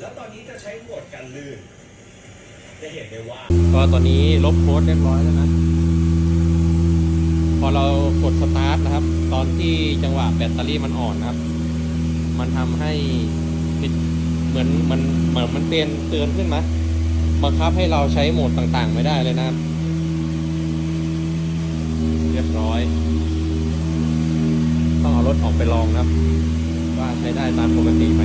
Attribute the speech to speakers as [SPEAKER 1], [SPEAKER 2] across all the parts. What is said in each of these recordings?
[SPEAKER 1] แล้วตอนนี้จะใช้โหมดกันลื่น จะเห็นได้ว่า
[SPEAKER 2] ก็ตอนนี้ลบโค้ดเรียบร้อยแล้วนะ พอเรากดสตาร์ทนะครับ ตอนที่จังหวะแบตเตอรี่มันอ่อนนะครับ มันทำให้ปิดเหมือนมันเหมือนมันเตือนเตือนขึ้นมาบังคับให้เราใช้โหมดต่างๆ ไม่ได้เลยนะครับ เรียบร้อย ต้องเอารถออกไปลองนะครับ ว่าใช้ได้ตามปกติไหม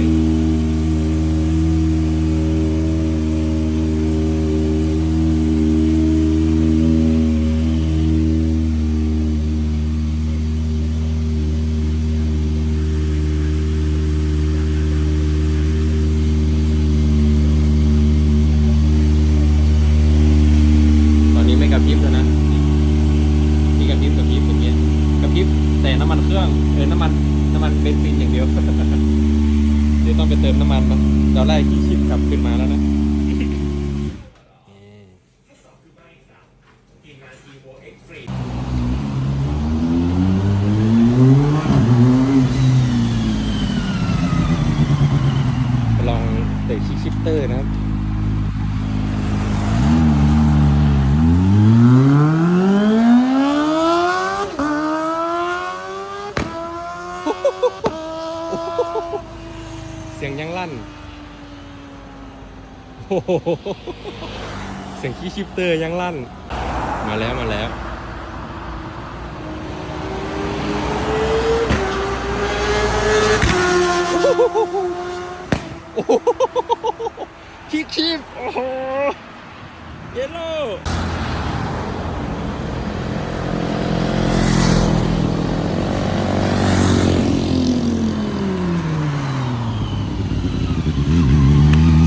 [SPEAKER 2] น้ำมันเครื่องเออน้ำมันน้ำมันเบนซินอย่างเดียว เดี๋ยวต้องไปเติมน้ำมันนะเราไล่กี่ชิปกลับขึ้นมาแล้วนะ
[SPEAKER 1] ทีมงาน Evo X3
[SPEAKER 2] ลองเตะชิปชิปเตอร์นะครับ เสียงยังลั่นโอ้โห เสียงคีย์ชิปเตอร์ยังลั่น มาแล้วมาแล้วโอ้โหคีบคีบโอ้โหเยลโล่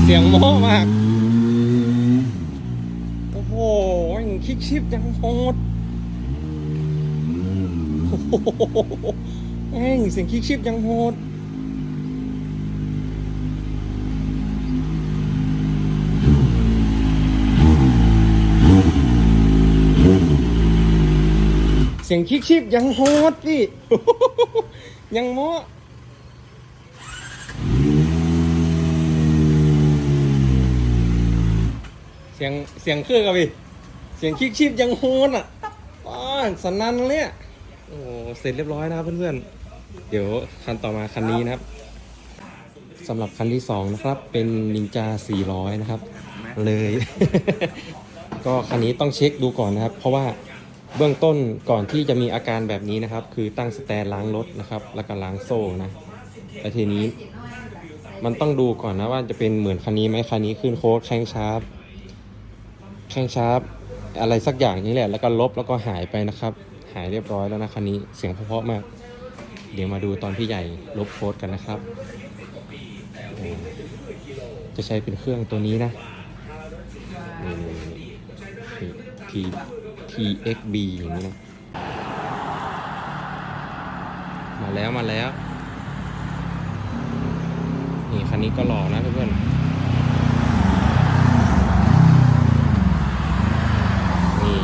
[SPEAKER 2] เสียงโม้มาก ดโอ้โหแม่งเสียงคิกชิปยังโหดเสียงคิกชิปยังโหดพี่ ยังโมเสียงเสียงเครื่องกับพี่ เสียงคิกชิปยังโหดอะอ้าวสนั่นเลยอะโอ้โหเสร็จเรียบร้อยนะครับเพื่อนๆ เดี๋ยวคันต่อมาคันนี้นะครับสำหรับคันที่สองนะครับเป็นนินจา 400 นะครับ เลย ก็คันนี้ต้องเช็คดูก่อนนะครับ เพราะว่าเบื้องต้นก่อนที่จะมีอาการแบบนี้นะครับ คือตั้งสแตนล้างรถนะครับ แล้วก็ล้างโซ่นะแต่ทีนี้มันต้องดูก่อนนะว่าจะเป็นเหมือนคันนี้ไหมคันนี้ขึ้นโค้ดแข้งชาร์ปแข้งชาร์ป อะไรสักอย่างนี้แหละ แล้วก็ลบแล้วก็หายไปนะครับ หายเรียบร้อยแล้วนะคันนี้เสียงเพราะๆมาก เดี๋ยวมาดูตอนพี่ใหญ่ลบโค้ดกันนะครับ จะใช้เป็นเครื่องตัวนี้นะนี่นี่ T T X B อย่างนี้นะมาแล้วมาแล้ว นี่คันนี้ก็หล่อนะเพื่อนๆนี่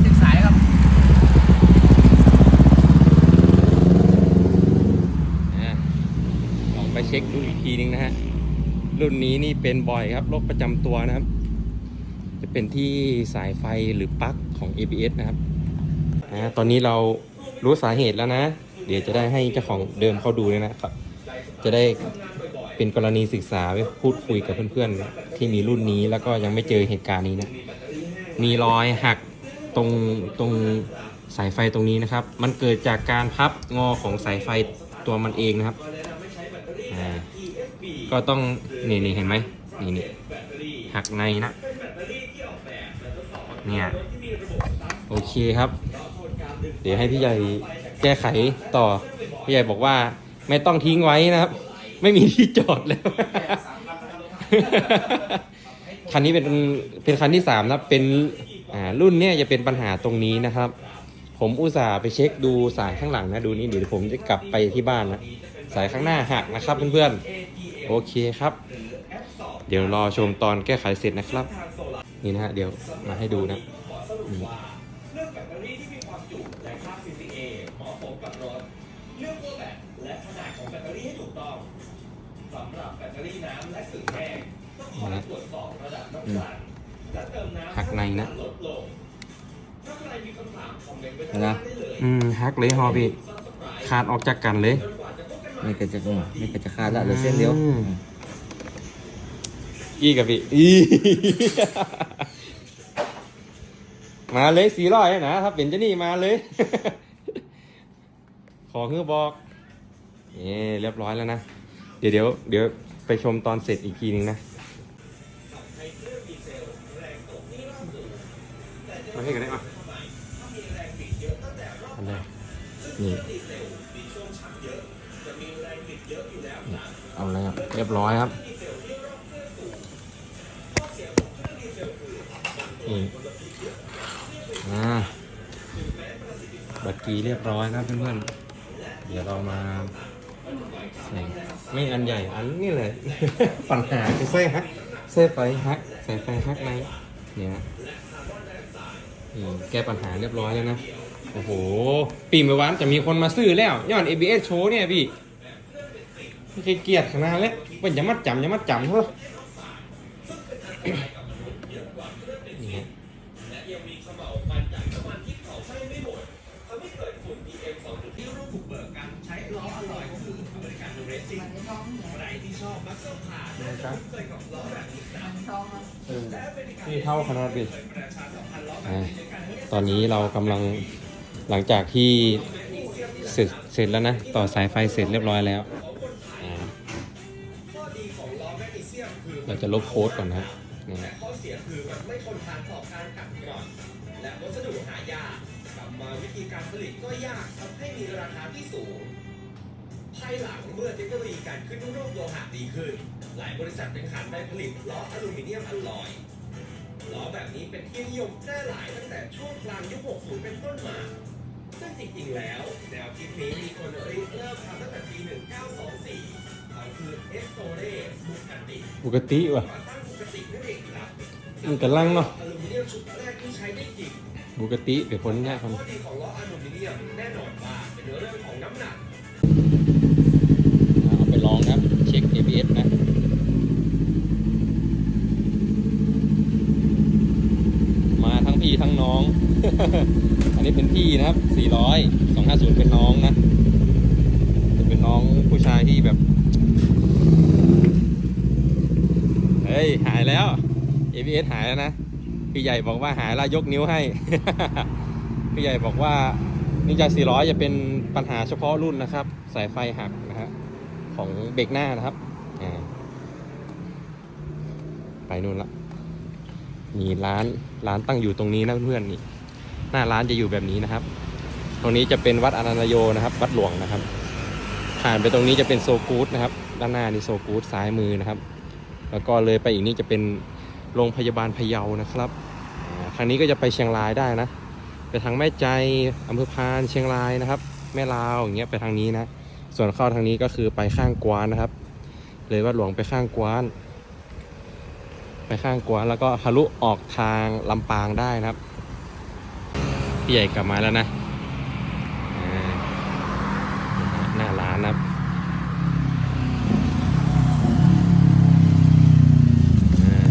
[SPEAKER 3] เช็คสายครับ
[SPEAKER 2] อะ ลองไปเช็คดูอีกทีนึงนะฮะ รุ่นนี้นี่เป็นบ่อยครับโรคประจำตัวนะครับ จะเป็นที่สายไฟหรือปลั๊กของ ABS นะครับอ่าตอนนี้เรารู้สาเหตุแล้วนะ เดี๋ยวจะได้ให้เจ้าของเดิมเขาดูเลยนะครับ จะได้เป็นกรณีศึกษาไว้พูดคุยกับเพื่อนๆ ที่มีรุ่นนี้แล้วก็ยังไม่เจอเหตุการณ์นี้นะ มีรอยหักตรงตรงสายไฟตรงนี้นะครับ มันเกิดจากการพับงอของสายไฟตัวมันเองนะครับ ก็ต้องนี่นี่เห็นไหมนี่นี่หักในนะเนี่ยโอเคครับ เดี๋ยวให้พี่ใหญ่แก้ไขต่อ พี่ใหญ่บอกว่าไม่ต้องทิ้งไว้นะครับ ไม่มีที่จอดแล้วคันนี้เป็นเป็นคันที่สามนะครับเป็นอ่ารุ่นเนี้ยจะเป็นปัญหาตรงนี้นะครับ ผมอุตส่าห์ไปเช็คดูสายข้างหลังนะดูนี่เดี๋ยวผมจะกลับไปที่บ้านนะสายข้างหน้าหักนะครับเพื่อนๆ โอเคครับ เดี๋ยวรอชมตอนแก้ไขเสร็จนะครับ นี่นะฮะเดี๋ยวมาให้ดูนะเลื
[SPEAKER 1] อกแบตเตอรี่ที่มีความจุและค่า CCA เหมาะสมกับรถ เลือกตัวแบตและขนาดข
[SPEAKER 2] องแบตเต
[SPEAKER 1] อรี่ให้ถูกต้องสำหรับแบตเตอรี่น้ำและ
[SPEAKER 3] สื่
[SPEAKER 1] แห้สนะ
[SPEAKER 3] นหัก
[SPEAKER 1] ในนะลดลเล่
[SPEAKER 2] อืมหักเลยฮอบีขาดออกจากกันเลย
[SPEAKER 3] นี่ก็จะนี่ก็จะขาดละเหลือเส้นเดียว
[SPEAKER 2] อืมอีกับพี่อี มาเลยสี่ร้อยนะครับเป็นเจ้านี่มาเลย ขอเฮือบอกนี่เรียบร้อยแล้วนะ เดี๋ยวเดี๋ยวเดี๋ยวไปชมตอนเสร็จอีกทีนึงนะ มาให้กันได้ปะอันแรกนี่ เอาเลยครับ เรียบร้อยครับนี่อ่าบัตรกีเรียบร้อยครับเพื่อนๆ เดี๋ยวเรามาใส่ไม่อันใหญ่อันนี้เลย ปัญหาคือใส่ฮักใส่ไฟฮักใส่ไฟฮักในเนี่ยนี่แก้ปัญหาเรียบร้อยแล้วนะ โอ้โห ปีเมื่อวานจะมีคนมาซื้อแล้ว ย้อน ABS โชว์เนี่ยพี่ ไม่เคยเกลียดขนาดเลยเป็นอย่ามัดจำอย่ามัดจำเถอะนี่ไง
[SPEAKER 1] ที่รูปบุกเบิกการใช้ล้ออลอยก็คืออเมริกันเรซิ่งใครที่ชอบมัสเซอร์คาร์และคุ้นเคยกับล้อแบบนี้นะ
[SPEAKER 2] เออนี่เท่าขนาดพี่อ่าตอนนี้เรากำลังหลังจากที่เสร็จเสร็จแล้วนะ ต่อสายไฟเสร็จเรียบร้อยแล้ว
[SPEAKER 1] เรา
[SPEAKER 2] จะลบโค้ดก่อนนะนี่
[SPEAKER 1] แต่ข้อเสียคือมันไม่ทนทานต่อการกัดกร่อน และวัสดุหายากกลับมาวิธีการผลิตก็ยากทำให้มีราคาที่สูง ภายหลังเมื่อเทคโนโลยีการขึ้นรูปโลหะดีขึ้น หลายบริษัทเป็นขันไปผลิตล้ออลูมิเนียมอลลอยล้อแบบนี้เป็นที่นิยมแพร่หลายตั้งแต่ช่วงกลางยุค 60 เป็นต้นมาซึ่งจริงๆแล้ว แนวคิดนี้มีคนริเริ่มทำตั้งแต่ปี 1924 คือเอสโตเรบุกติ
[SPEAKER 2] ปกติว่ะ
[SPEAKER 1] ก่อตั้งปกตินั่นเองครับ
[SPEAKER 2] มันกำลังเนาะ
[SPEAKER 1] อลูมิเนียมชุดแรกที่ใช้ได้จริง
[SPEAKER 2] ปกติเดี๋ยวคนง่ายคน
[SPEAKER 1] ข้อดีของล้ออลูมิเนียมแน่นอนว่าเป็นเรื่องของน้ำหนัก
[SPEAKER 2] เอาไปลองครับเช็ค ABS นะมาทั้งพี่ทั้งน้อง อันนี้เป็นพี่นะครับ 400 250 เป็นน้องนะจะเป็นน้องผู้ชายที่แบบ เฮ้ย หายแล้ว ABS หายแล้วนะ พี่ใหญ่บอกว่าหายแล้วยกนิ้วให้ พี่ใหญ่บอกว่านินจา400 จะเป็นปัญหาเฉพาะรุ่นนะครับ สายไฟหักนะฮะของเบรกหน้านะครับ ไปนู่นละมีร้านร้านตั้งอยู่ตรงนี้นะเพื่อนๆนี่ หน้าร้านจะอยู่แบบนี้นะครับ ตรงนี้จะเป็นวัดอนันตโยนะครับ วัดหลวงนะครับ ผ่านไปตรงนี้จะเป็นโซกูดนะครับ ด้านหน้านี่โซกูดซ้ายมือนะครับ แล้วก็เลยไปอีกนี่จะเป็นโรงพยาบาลพะเยานะครับทางนี้ก็จะไปเชียงรายได้นะ ไปทางแม่ใจอำเภอพานเชียงรายนะครับ แม่ลาวอย่างเงี้ยไปทางนี้นะ ส่วนเข้าทางนี้ก็คือไปข้างกวานนะครับ เลยวัดหลวงไปข้างกวาน ไปข้างกวานแล้วก็ทะลุออกทางลำปางได้นะครับ พี่ใหญ่กลับมาแล้วนะอ่าหน้าร้านนะครับอ่า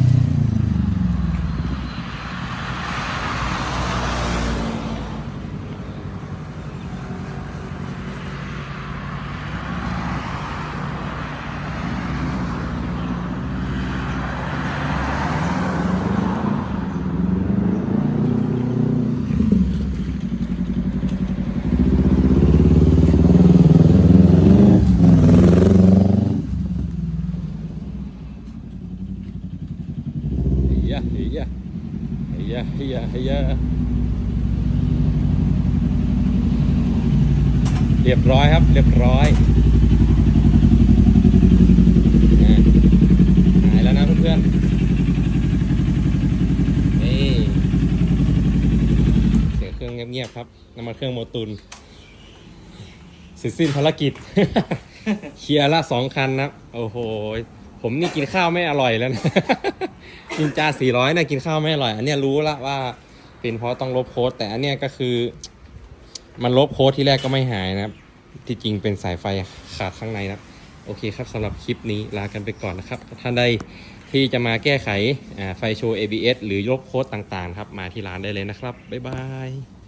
[SPEAKER 2] เฮียเฮียเยเฮียเฮียเรียบร้อยครับ เรียบร้อยอ่าหายแล้วนะเพื่อนๆนี่เสียงเครื่องเงียบๆครับน้ำมันเครื่องโมตุนเสร็จสิ้นภารกิจเคลียร์ละสองคันนะโอ้โห ผมนี่กินข้าวไม่อร่อยแล้วนะนินจา400เนี่ยกินข้าวไม่อร่อย อันเนี้ยรู้ละว่าเป็นเพราะต้องลบโค้ดแต่อันเนี้ยก็คือ มันลบโค้ดที่แรกก็ไม่หายนะครับ ที่จริงเป็นสายไฟขาดข้างในนะโอเคครับสำหรับคลิปนี้ลากันไปก่อนนะครับ ท่านใดที่จะมาแก้ไขไฟโชว์ ABS หรือยกโค้ดต่างๆ ครับ มาที่ร้านได้เลยนะครับ บ๊ายบาย